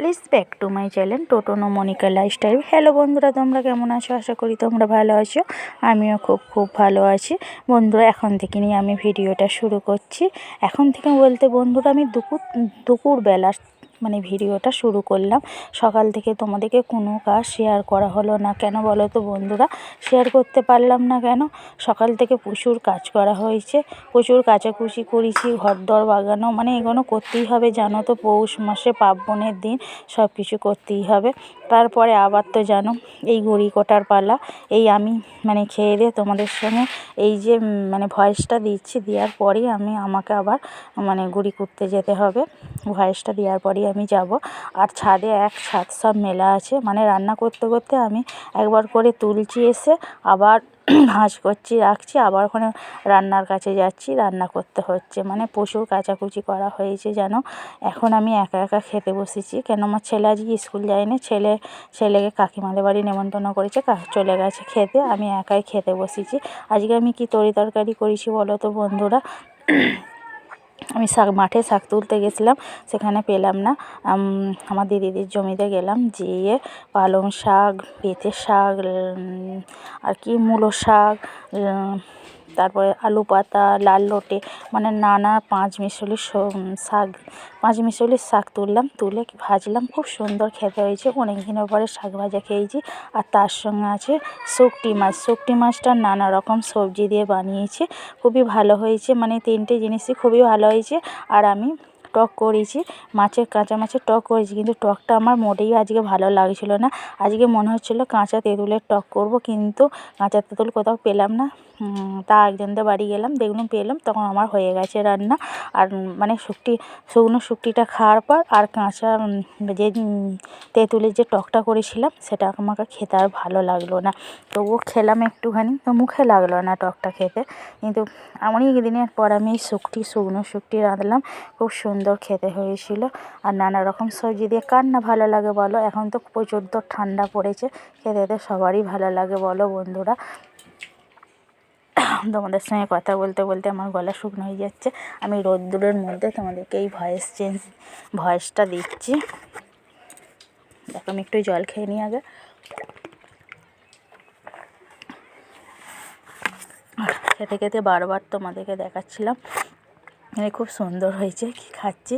Please back to my channel টোটোনো Monika lifestyle. Hello বন্ধুরা, তোমরা কেমন আছো? আশা করি তোমরা ভালো আছো। আমিও খুব খুব ভালো আছি। বন্ধুরা, এখন থেকে নিয়ে আমি ভিডিওটা শুরু করছি। এখন থেকে বলতে বন্ধুরা, আমি দুপুর দুপুরবেলা মানে ভিডিওটা শুরু করলাম। সকাল থেকে তোমাদেরকে কোনো কাজ শেয়ার করা হলো না। কেন বলো তো বন্ধুরা? শেয়ার করতে পারলাম না কেন? সকাল থেকে প্রচুর কাজ করা হয়েছে। প্রচুর কাচাকুচি করেছি ঘর দর বাগানো মানে এগুলো করতেই হবে জানো তো। পৌষ মাসে পার্বণের দিন সব কিছু করতেই হবে। তারপরে আবার তো জানো, এই ঘড়ি কটার পালা, এই আমি মানে খেয়ে দিয়ে তোমাদের সঙ্গে এই যে মানে ভয়েসটা দিচ্ছি, দেওয়ার পরেই আমি আমাকে আবার মানে গুড়ি করতে যেতে হবে। ভয়েসটা দেওয়ার পরেই আমি যাব। আর ছাদে এক ছাদ সব মেলা আছে। মানে রান্না করতে করতে আমি একবার করে তুলছি এসে, আবার ভাঁজ করছি, রাখছি, আবার ওখানে রান্নার কাছে যাচ্ছি, রান্না করতে হচ্ছে। মানে প্রচুর কাচাকুচি করা হয়েছে যেন। এখন আমি একা একা খেতে বসেছি। কেন আমার ছেলে আজকে স্কুল যায়নি। ছেলে, ছেলেকে কাকিমাদের বাড়ি নেমন্তন্ন করেছে। চলে গেছে খেতে। আমি একাই খেতে বসেছি। আজকে আমি কি তরি তরকারি করেছি বলো তো বন্ধুরা? আমি শাক মাঠে শাক তুলতে গেছিলাম, সেখানে পেলাম না। আমার দিদিদের জমিতে গেলাম, যেয়ে পালং শাক পেঁপে শাক আর কি, মূলো শাক তারপরে আলু পাতা, লাল লোটে মানে নানা পাঁচ মিশলি শাক, পাঁচ মিশলির শাক তুললাম, তুলে ভাজলাম, খুব সুন্দর খেতে হয়েছে। অনেক দিনের পরে শাক ভাজা খেয়েছি। আর তার সঙ্গে আছে শুকটি মাছ। শুকটি মাছটা নানা রকম সবজি দিয়ে বানিয়েছে। খুবই ভালো হয়েছে। মানে তিনটে জিনিসই খুবই ভালো হয়েছে। আর আমি টক করেছি, মাছের কাঁচা মাছের টক করেছি, কিন্তু টকটা আমার মোটেই আজকে ভালো লাগছিল না। আজকে মনে হচ্ছিল কাঁচা তেঁতুলের টক করব, কিন্তু কাঁচা তেঁতুল কোথাও পেলাম না। তা একজনদের বাড়ি গেলাম, দেখলাম পেলাম, তখন আমার হয়ে গেছে রান্না। আর মানে শুকটি শুকনো শুকটিটা খাওয়ার পর আর কাঁচা যে, তেঁতুলের যে টকটা করেছিলাম, সেটা আমাকে খেতে আর ভালো লাগল না। তবুও খেলাম একটুখানি, তো মুখে লাগল না টকটা খেতে। কিন্তু অনেক দিনের পর আমি শুকটি শুকনো শুকটি রাঁধলাম, খুব সুন্দর খেতে হয়েছিল। আর নানা রকম সবজি দিয়ে কার না ভালো লাগে বলো। এখন তো প্রচণ্ড ঠান্ডা পড়েছে। খেতে খেতে সবারই ভালো লাগে বলো বন্ধুরা। তোমাদের সঙ্গে কথা বলতে বলতে আমার গলা শুকনো হয়ে যাচ্ছে। আমি রোদ্দুরের মধ্যে তোমাদেরকে এই ভয়েস চেঞ্জ ভয়েসটা দিচ্ছি। দেখো, আমি একটু জল খেয়ে নিই আগে। খেতে খেতে বারবার তোমাদেরকে দেখাচ্ছিলাম। মানে খুব সুন্দর হয়েছে কি খাচ্ছি।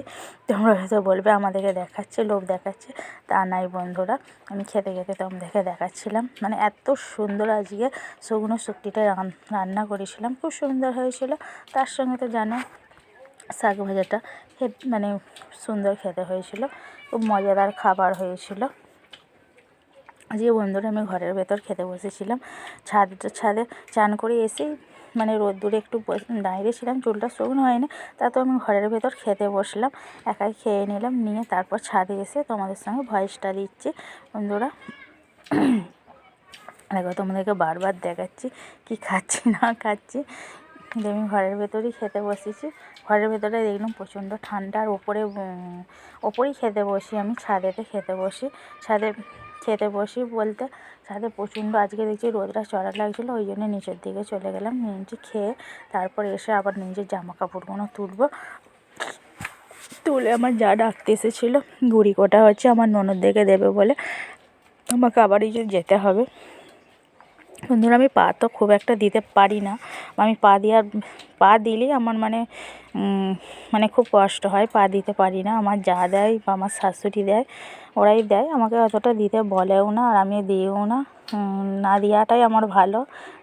তোমরা হয়তো বলবে, আমাদেরকে দেখাচ্ছে, লোভ দেখাচ্ছে। তা নাই বন্ধুরা, আমি খেতে খেতে তোমাদেরকে দেখাচ্ছিলাম। মানে এত সুন্দর আজকে শুকনো শুক্তিটা রান্না করেছিলাম, খুব সুন্দর হয়েছিল। তার সঙ্গে তো জানো, শাক ভাজাটা মানে সুন্দর খেতে হয়েছিল, খুব মজাদার খাবার হয়েছিল। আজকে বন্ধুরা আমি ঘরের ভেতর খেতে বসেছিলাম, ছাদ, ছাদে চান করে এসেই মানে রোদ্দুরে একটু দাঁড়িয়ে ছিলাম, চুলটা শুকনো হয়নি। তা তো আমি ঘরের ভেতর খেতে বসলাম, একাই খেয়ে নিলাম, নিয়ে তারপর ছাদে এসে তোমাদের সঙ্গে ভয়েসটা দিচ্ছি। বন্ধুরা, দেখো তোমাদেরকে বারবার দেখাচ্ছি কি খাচ্ছি, না খাচ্ছি। কিন্তু আমি ঘরের ভেতরেই খেতে বসেছি। ঘরের ভেতরে দেখলাম প্রচণ্ড ঠান্ডা, আর ওপরে ওপরেই খেতে বসি আমি, ছাদেতে খেতে বসি। ছাদে খেতে বসি বলতে সাথে প্রচণ্ড আজকে দেখছি রোদটা চড়া লাগছিল, ওই জন্য নিচের দিকে চলে গেলাম নিচে খেয়ে, তারপর এসে আবার নিজের জামা কাপড়গুলো তুলবো। তুলে আমার যা ডাকতে এসেছিল গুড়ি কোটা হচ্ছে, আমার ননদ দেখে দেবে বলে, আমাকে আবার যেতে হবে। বন্ধুরা আমি পা তো খুব একটা দিতে পারি না। আমি পা দেওয়ার পা দিলেই আমার মানে মানে খুব কষ্ট হয় পা দিতে পারি না। আমার যা দেয় বা আমার শাশুড়ি দেয়, ওরাই দেয়, আমাকে অতটা দিতে বলেও না আর আমি দিও না। না দেওয়াটাই আমার ভালো।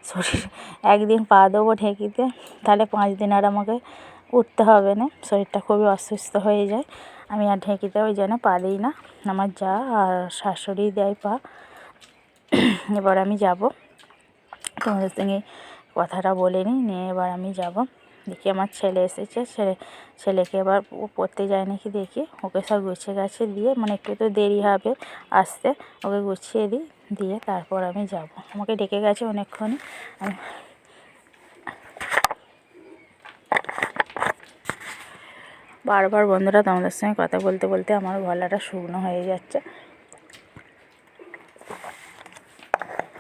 শরীর, একদিন পা দেবো ঢেঁকিতে, তাহলে পাঁচ দিন আর আমাকে উঠতে হবে না। শরীরটা খুবই অসুস্থ হয়ে যায়। আমি আর ঢেঁকিতে ওই জন্য পা দিই না। আমার যা আর শাশুড়ি দেয় পা, এবার আমি যাব। তোমাদের সঙ্গে কথাটা বলে নিই, নিয়ে এবার আমি যাব। দেখি আমার ছেলে এসেছে, ছেলে, ছেলেকে এবার ও পড়তে যায় নাকি দেখি। ওকে সব গুছিয়ে গাছে দিয়ে মানে একটু তো দেরি হবে আসতে, ওকে গুছিয়ে দিই, দিয়ে তারপর আমি যাব। আমাকে ডেকে গেছে অনেকক্ষণই। বারবার বন্ধুরা তোমাদের সঙ্গে কথা বলতে বলতে আমার গলাটা শুকনো হয়ে যাচ্ছে।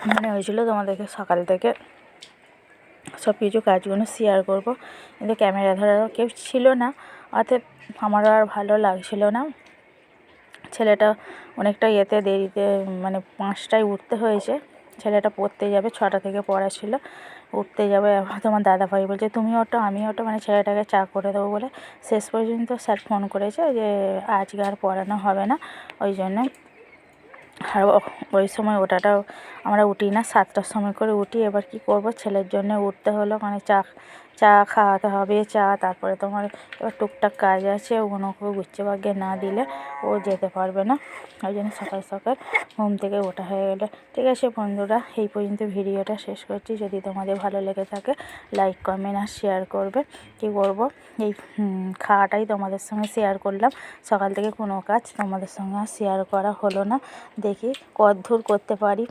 মনে হয়েছিল তোমাদেরকে সকাল থেকে সব কিছু কাজগুলো শেয়ার করব। কিন্তু ক্যামেরা ধরারও কেউ ছিল না, অতএব আমারও আর ভালো লাগছিল না। ছেলেটা অনেকটা ইয়েতে দেরিতে মানে পাঁচটায় উঠতে হয়েছে। ছেলেটা পড়তে যাবে, ছটা থেকে পড়া ছিল। উঠতে যাবে তোমার দাদা ভাই বলছে, তুমি ওঠো, আমি ওঠো। মানে ছেলেটাকে চা করে দেবো বলে শেষ পর্যন্ত স্যার ফোন করেছে যে, আজকে আর পড়ানো হবে না। ওই জন্যে আর ওই সময় ওটাটাও আমরা উঠি না, সাতটার সময় করে উঠি। এবার কি করব? ছেলের জন্য উঠতে হলো মানে চা চা খাওয়াতে হবে, চা, তারপরে তোমার এবার টুকটাক কাজ আছে ওগুলোকে গুচ্ছে বাগে না দিলে ও যেতে পারবে না। ওই জন্য সকাল সকাল ঘুম থেকে ওঠা হয়ে গেলো। ঠিক আছে বন্ধুরা, এই পর্যন্ত ভিডিওটা শেষ করছি। যদি তোমাদের ভালো লেগে থাকে লাইক কমেন্ট আর শেয়ার করবে। কী করব এই খাওয়াটাই তোমাদের সঙ্গে শেয়ার করলাম। সকাল থেকে কোনো কাজ তোমাদের সঙ্গে আর শেয়ার করা হলো না। দেখি কদ্দূর করতে পারি।